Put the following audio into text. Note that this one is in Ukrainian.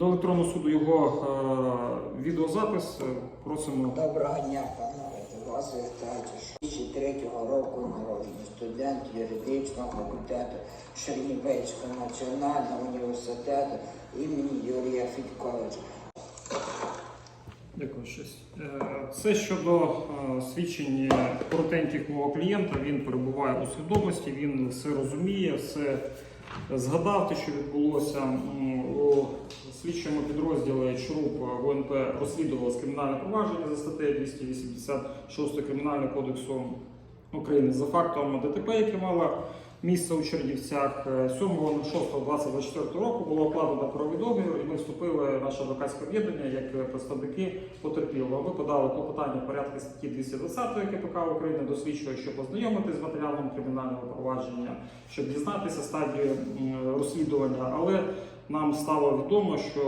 До електронного суду його е, відеозапис. Е, Просимо. Доброго дня, панове. Вас звертається 2003 року народження студент юридичного факультету Чернівецького національного університету імені Юрія Федьковича. Дякую, щось. Е, Це щодо е, свідчень коротеньких мого клієнта. Він перебуває у свідомості, він все розуміє, все згадав те, що відбулося слідчому підрозділі ЧРУП ВНП розслідувалось кримінальне провадження за статтею 286 Кримінального кодексу України за фактом ДТП, яке мало місце у Чернівцях. Е, 7.06.2024 року було укладено правовий договір, і ми вступили в наше адвокатське об'єднання як представники потерпілого. Ми подали клопотання в порядку статті 220 КПК України до слідчого, щоб ознайомитися з матеріалом кримінального провадження, щоб дізнатися стадію розслідування. Але нам стало відомо, що